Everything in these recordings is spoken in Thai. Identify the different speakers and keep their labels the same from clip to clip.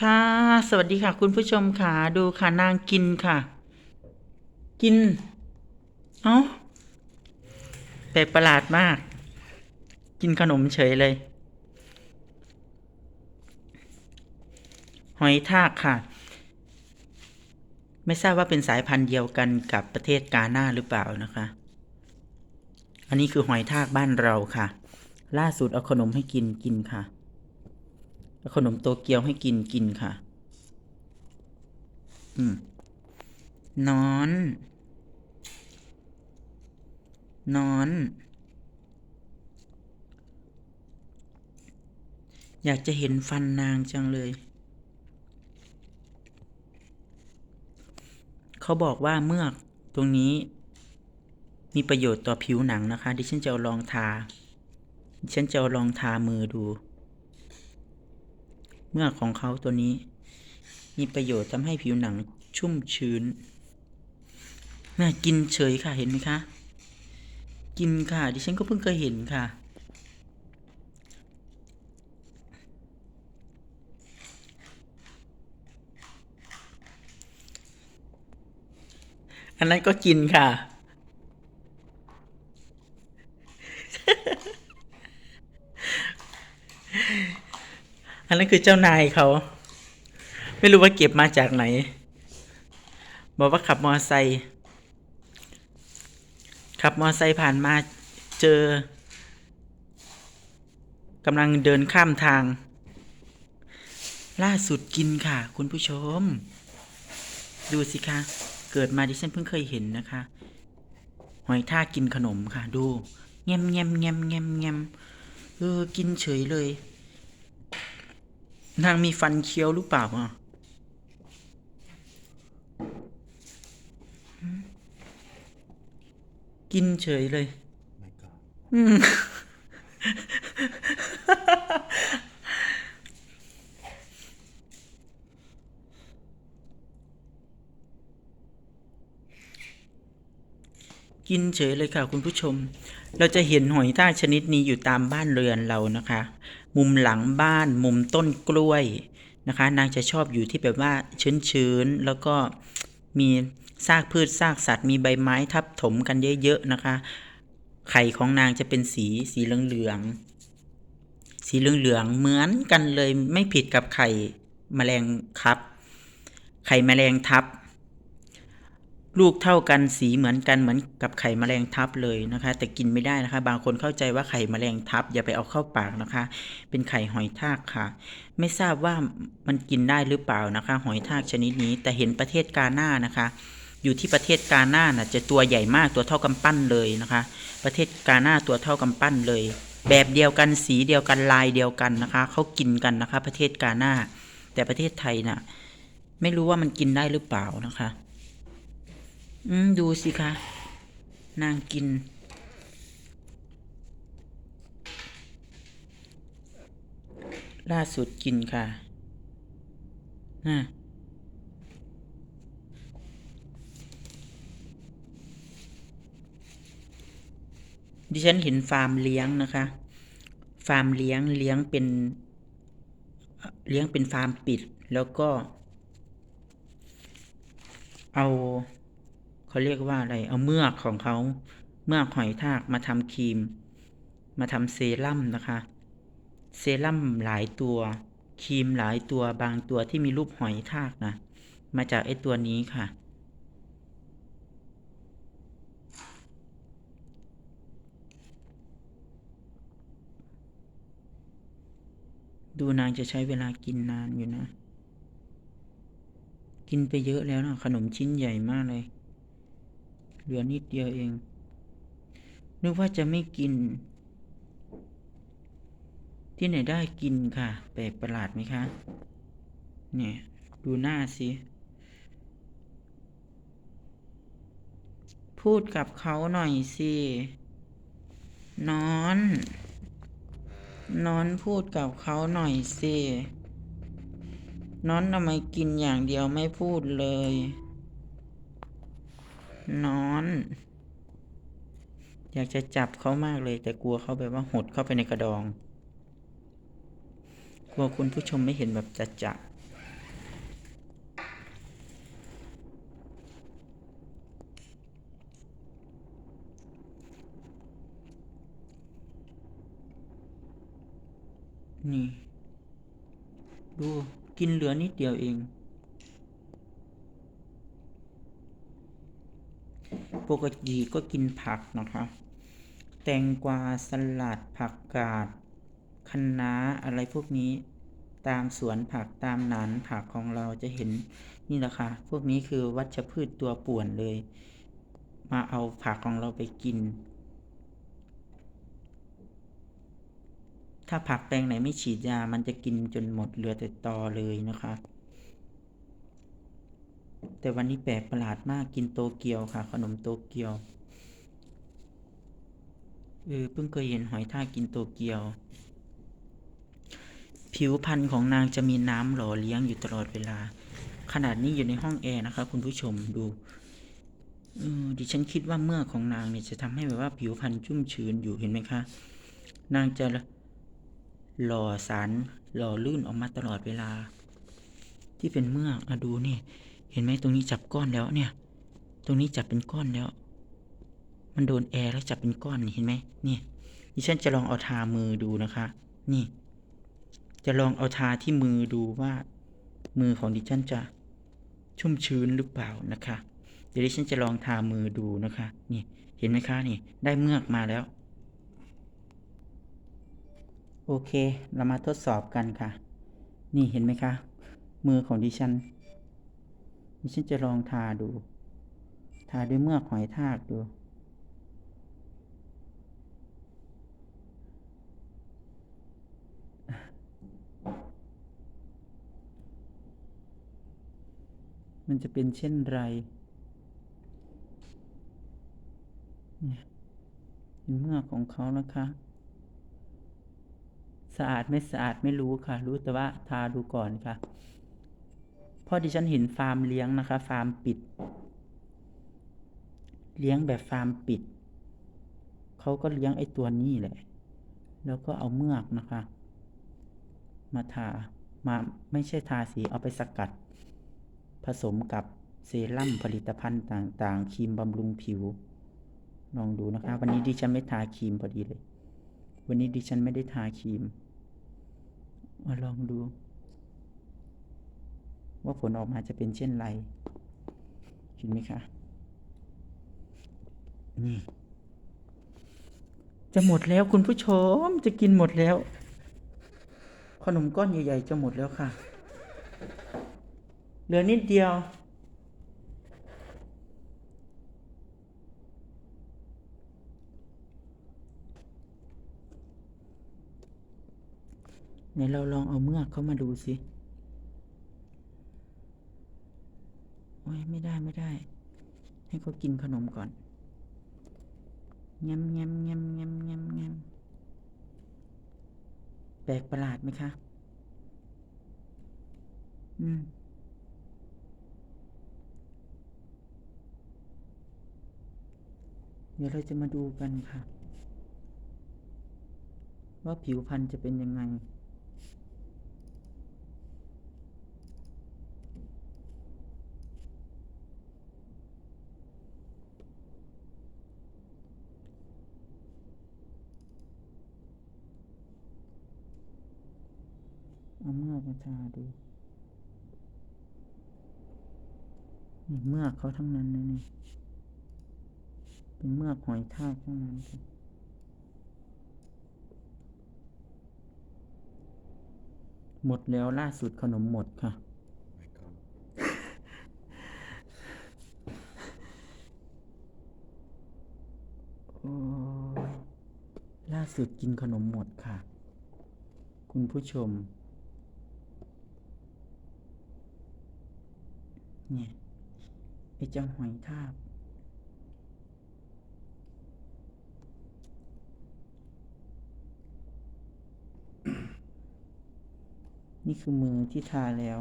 Speaker 1: ค่ะ สวัสดีค่ะ คุณผู้ชมค่ะ ดูค่ะนางกินค่ะ กิน เอ้าแปลกประหลาดมาก กินขนมเฉยเลย หอยทากค่ะ ไม่ทราบว่าเป็นสายพันธุ์เดียวกันกับประเทศกาหน้าหรือเปล่านะคะ อันนี้คือหอยทากบ้านเราค่ะ ล่าสุดเอาขนมให้กินกินค่ะ ขนมโตเกียวให้กินกินค่ะ อืม นอน นอน อยากจะเห็นฟันนางจังเลย เขาบอกว่าเมือกตรงนี้ มีประโยชน์ต่อผิวหนังนะคะ ดิฉันจะลองทา ดิฉันจะลองทามือดู เมือกของเขาตัวนี้ มีประโยชน์ทำให้ผิวหนังชุ่มชื้น น่ากินเฉยค่ะเห็นไหมคะ กินค่ะ ดิฉันก็เพิ่งเคยเห็นค่ะ อันนั้นก็กินค่ะ อันนั้นคือเจ้านายเขา ไม่รู้ว่าเก็บมาจากไหน บอกว่าขับมอไซค์ขับมอไซค์ผ่านมาเจอกำลังเดินข้ามทาง ล่าสุดกินค่ะ คุณผู้ชม ดูสิคะ เกิดมาดิฉันเพิ่งเคยเห็นนะคะ หอยทากกินขนมค่ะ ดูแง้มแง้มแง้มแง้มแงมเออ กินเฉยเลย นางมีฟันเคี้ยวหรือเปล่าอะหืมกินเฉยเลย
Speaker 2: My God.
Speaker 1: อืม กินเฉยเลยค่ะคุณผู้ชม เราจะเห็นหอยทากชนิดนี้อยู่ตามบ้านเรือนเรานะคะ มุมหลังบ้านมุมต้นกล้วยนะคะ นางจะชอบอยู่ที่แบบว่าชื้นๆแล้วก็มีซากพืชซากสัตว์มีใบไม้ทับถมกันเยอะๆนะคะ ไข่ของนางจะเป็นสีสีเหลืองๆสีเหลืองๆเหมือนกันเลยไม่ผิดกับไข่แมลงครับ ไข่แมลงทับ ลูกเท่ากันสีเหมือนกันเหมือนกับไข่แมลงทับเลยนะคะ แต่กินไม่ได้นะคะ บางคนเข้าใจว่าไข่แมลงทับ อย่าไปเอาเข้าปากนะคะ เป็นไข่หอยทากค่ะ ไม่ทราบว่ามันกินได้หรือเปล่านะคะ หอยทากชนิดนี้ แต่เห็นประเทศกาหน้านะคะ อยู่ที่ประเทศกาหน้าน่ะจะตัวใหญ่มากตัวเท่ากำปั้นเลยนะคะ ประเทศกาหน้าตัวเท่ากำปั้นเลย แบบเดียวกันสีเดียวกันลายเดียวกันนะคะเขากินกันนะคะ ประเทศกาหน้า แต่ประเทศไทยน่ะไม่รู้ว่ามันกินได้หรือเปล่านะคะ อืมดูสิคะ นางกิน ล่าสุดกินค่ะน่ะดิฉันเห็นฟาร์มเลี้ยงนะคะ ฟาร์มเลี้ยงเลี้ยงเป็นเอ่อเลี้ยงเป็นฟาร์มปิด แล้วก็ เอา เขาเรียกว่าอะไร เอาเมือกของเขา เมือกหอยทากมาทำครีม มาทำเซรั่มนะคะ เซรั่มหลายตัว ครีมหลายตัวบางตัวที่มีรูปหอยทากนะ มาจากไอ้ตัวนี้ค่ะ ดูนางจะใช้เวลากินนานอยู่นะ กินไปเยอะแล้วนะขนมชิ้นใหญ่มากเลย เหลือนิดเดียวเอง นึกว่าจะไม่กิน ที่ไหนได้กินค่ะ แปลกประหลาดไหมคะ เนี่ย ดูหน้าสิ พูดกับเขาหน่อยสิ นอน นอนพูดกับเขาหน่อยสินอนทำไมกินอย่างเดียวไม่พูดเลย นอน อยากจะจับเขามากเลย แต่กลัวเขาแบบว่าหดเข้าไปในกระดอง กลัวคุณผู้ชมไม่เห็นแบบจัดจับนี่ ดู กินเหลือนิดเดียวเอง ปกติก็กินผักนะคะ แตงกวาสลัดผักกาดคะน้าอะไรพวกนี้ ตามสวนผักตามหนานผักของเราจะเห็นนี่แหละค่ะ พวกนี้คือวัชพืชตัวป่วนเลย มาเอาผักของเราไปกิน ถ้าผักแปลงไหนไม่ฉีดยา มันจะกินจนหมดเหลือแต่ตอเลยนะคะ แต่วันนี้แปลกประหลาดมากกินโตเกียวค่ะ ขนมโตเกียวเออเพิ่งเคยเห็นหอยทากกินโตเกียว ผิวพรรณของนางจะมีน้ำหล่อเลี้ยงอยู่ตลอดเวลา ขนาดนี้อยู่ในห้องแอร์นะคะ คุณผู้ชมดูออดิฉันคิดว่าเมื่อของนางเนี่ยจะทำให้แบบว่าผิวพรรณชุ่มชื้นอยู่เห็นไหมคะ นางจะหล่อสารหล่อลื่นออกมาตลอดเวลา ที่เป็นเมื่อกอะดูนี่ เห็นไหมตรงนี้จับก้อนแล้วเนี่ย ตรงนี้จับเป็นก้อนแล้ว มันโดนแอร์แล้วจับเป็นก้อนเห็นไหมนี่ดิฉันจะลองเอาทามือดูนะคะ นี่ จะลองเอาทาที่มือดูว่า มือของดิฉันจะชุ่มชื้นหรือเปล่านะคะ เดี๋ยวดิฉันจะลองทามือดูนะคะ นี่ เห็นไหมคะนี่ ได้เมือกมาแล้ว โอเค เรามาทดสอบกันค่ะ นี่เห็นไหมคะ มือของดิฉัน ดิฉันจะลองทาดู ทาด้วยเมือกหอยทากดูมันจะเป็นเช่นไรเนี่ยเป็นเมือกของเขานะคะ สะอาดไม่สะอาดไม่รู้ค่ะ รู้แต่ว่าทาดูก่อนค่ะ พราะดิฉันเห็นฟาร์มเลี้ยงนะคะ ฟาร์มปิด เลี้ยงแบบฟาร์มปิด เขาก็เลี้ยงไอ้ตัวนี้แหละ แล้วก็เอาเมือกนะคะ มาทา มาไม่ใช่ทาสี เอาไปสกัด ผสมกับเซรั่มผลิตภัณฑ์ต่างๆ ครีมบำรุงผิว ลองดูนะคะ วันนี้ดิฉันไม่ทาครีมพอดีเลย วันนี้ดิฉันไม่ได้ทาครีม มาลองดู ว่าผลออกมาจะเป็นเช่นไรเห็นไหมคะนี่จะหมดแล้วคุณผู้ชมจะกินหมดแล้ว ขนมก้อนใหญ่ ๆ จะหมดแล้วค่ะ เหลือนิดเดียวไหนเราลองเอาเมือกเข้ามาดูสิโอ้ ยไม่ได้ไม่ได้ ให้เขากินขนมก่อนงำงำงำงำงำงำแปลกประหลาดไหมคะ อืมเดี๋ยวเราจะมาดูกันค่ะ ว่าผิวพรรณจะเป็นยังไง เอาเมือกมาทาดูนี่เมือกเขาทั้งนั้นเลยนี่เป็นเมือกหอยทากทั้งนั้นค่ะหมดแล้วล่าสุดขนมหมดค่ะ โอ้ยล่าสุดกินขนมหมดค่ะ คุณผู้ชม เนี่ยไอ้เจ้าหอยทากนี่คือมือที่ทาแล้ว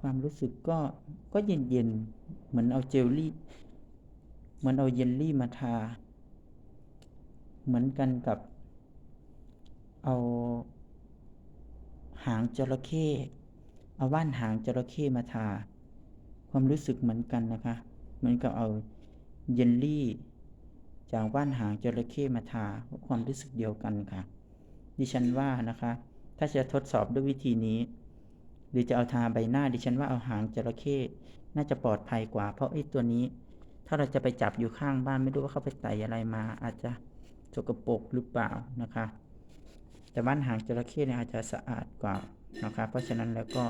Speaker 1: ความรู้สึกก็ก็เย็นเย็นเหมือนเอาเจลลี่ เหมือนเอาเยลลี่มาทา เหมือนกันกับเอาหางจระเข้ เอาว่านหางจระเข้มาทา ความรู้สึกเหมือนกันนะคะ เหมือนกับเอาเยลลี่ จากว่านหางจระเข้มาทาความรู้สึกเดียวกันค่ะ ดิฉันว่านะคะ ถ้าจะทดสอบด้วยวิธีนี้ หรือจะเอาทาใบหน้า ดิฉันว่าเอาหางจระเข้น่าจะปลอดภัยกว่า เพราะไอ้ตัวนี้ ถ้าเราจะไปจับอยู่ข้างบ้านไม่รู้ว่าเขาไปไต่อะไรมา อาจจะสกปรกหรือเปล่านะคะ แต่บ้านหางจระเข้เนี่ยอาจจะสะอาดกว่านะคะ เพราะฉะนั้นแล้วก็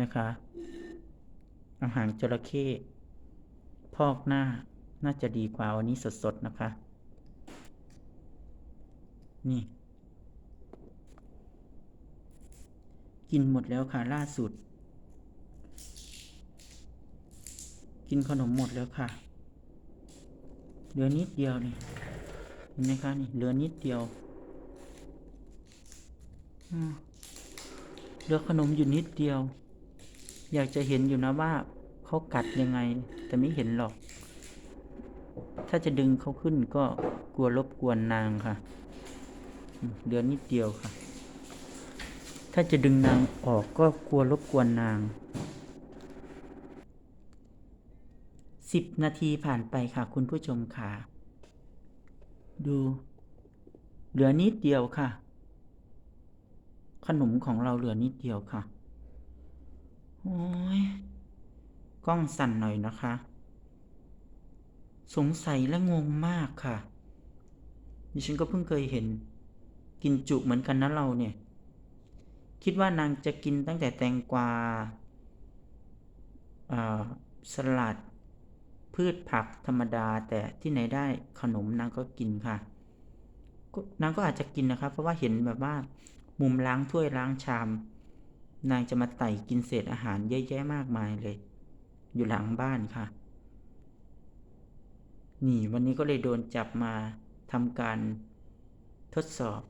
Speaker 1: นะคะอาหางจระเข้พอกหน้าน่าจะดีกว่าวันนี้สดๆนะคะ นี่ กินหมดแล้วค่ะล่าสุด กินขนมหมดแล้วค่ะ เหลือนิดเดียวนี่เห็นไหมคะนี่เหลือนิดเดียวเหลือขนมอยู่นิดเดียว อยากจะเห็นอยู่นะว่าเขากัดยังไง แต่ไม่เห็นหรอก ถ้าจะดึงเขาขึ้นก็กลัวรบกวนนางค่ะเหลือนิดเดียวค่ะ ถ้าจะดึงนางออกก็กลัวรบกวนนางสิบนาทีผ่านไปค่ะคุณผู้ชมค่ะ ดู เหลือนิดเดียวค่ะ ขนมของเราเหลือนิดเดียวค่ะ โอ้ยกล้องสั่นหน่อยนะคะ สงสัยและงงมากค่ะ ดิฉันก็เพิ่งเคยเห็น กินจุเหมือนกันนะเราเนี่ย คิดว่านางจะกินตั้งแต่แตงกวาสลัด พืชผักธรรมดาแต่ที่ไหนได้ขนมนางก็กินค่ะ นางก็อาจจะกินนะครับเพราะว่าเห็นแบบว่า มุมล้างถ้วยล้างชาม นางจะมาไต่กินเศษอาหารเยอะแยะมากมายเลย อยู่หลังบ้านค่ะ นี่วันนี้ก็เลยโดนจับมาทำการทดสอบ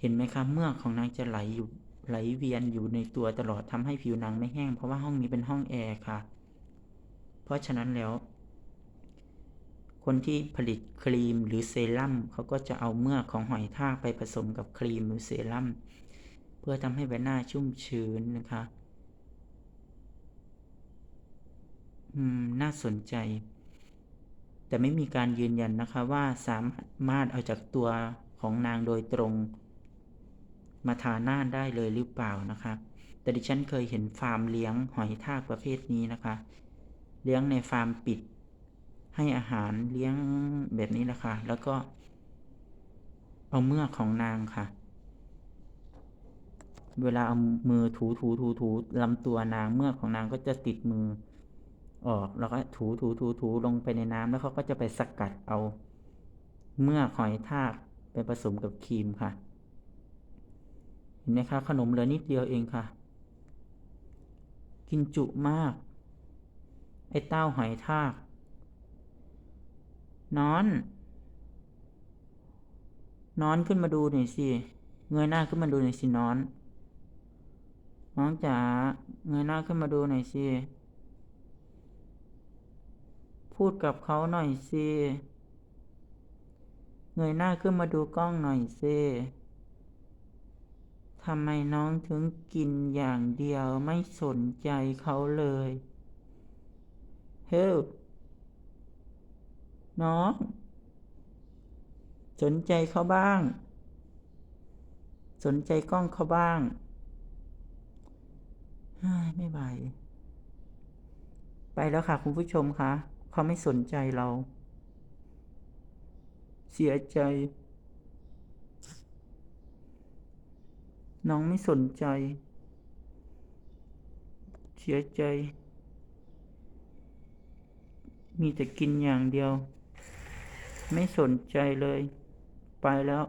Speaker 1: เห็นไหมคะเมือกของนางจะไหลอยู่ไหลเวียนอยู่ในตัวตลอดทำให้ผิวนางไม่แห้ง เพราะว่าห้องนี้เป็นห้องแอร์ค่ะ เพราะฉะนั้นแล้ว คนที่ผลิตครีมหรือเซรั่มเขาก็จะเอาเมือกของหอยทากไปผสมกับครีมหรือเซรั่ม เพื่อทำให้ใบหน้าชุ่มชื้นนะคะอืมน่าสนใจ แต่ไม่มีการยืนยันนะคะว่าสามารถเอาจากตัวของนางโดยตรง มาทาหน้าได้เลยหรือเปล่านะคะ แต่ดิฉันเคยเห็นฟาร์มเลี้ยงหอยทากประเภทนี้นะคะ เลี้ยงในฟาร์มปิด ให้อาหารเลี้ยงแบบนี้นะคะ แล้วก็ เอาเมือกของนางค่ะ เวลาเอามือถูถูถูถูลำตัวนางเมือกของนางก็จะติดมือออกแล้วก็ถูถูถูถูลงไปในน้ำแล้วเขาก็จะไปสกัดเอา เมือกหอยทากไปผสมกับครีมค่ะ เห็นไหมคะขนมเหลือนิดเดียวเองค่ะ กินจุมาก ไอ้เต้าหอยทาก นอน นอนขึ้นมาดูหน่อยสิ เงยหน้าขึ้นมาดูหน่อยสินอน น้องจ๋าเงยหน้าขึ้นมาดูหน่อยสิพูดกับเขาหน่อยสิเงยหน้าขึ้นมาดูกล้องหน่อยสิทำไมน้องถึงกินอย่างเดียวไม่สนใจเขาเลย เฮ้ยน้อง สนใจเขาบ้าง สนใจกล้องเขาบ้าง ไม่ไหว ไปแล้วค่ะ คุณผู้ชมคะเขาไม่สนใจเรา เสียใจ น้องไม่สนใจ เสียใจ มีแต่กินอย่างเดียว ไม่สนใจเลย ไปแล้ว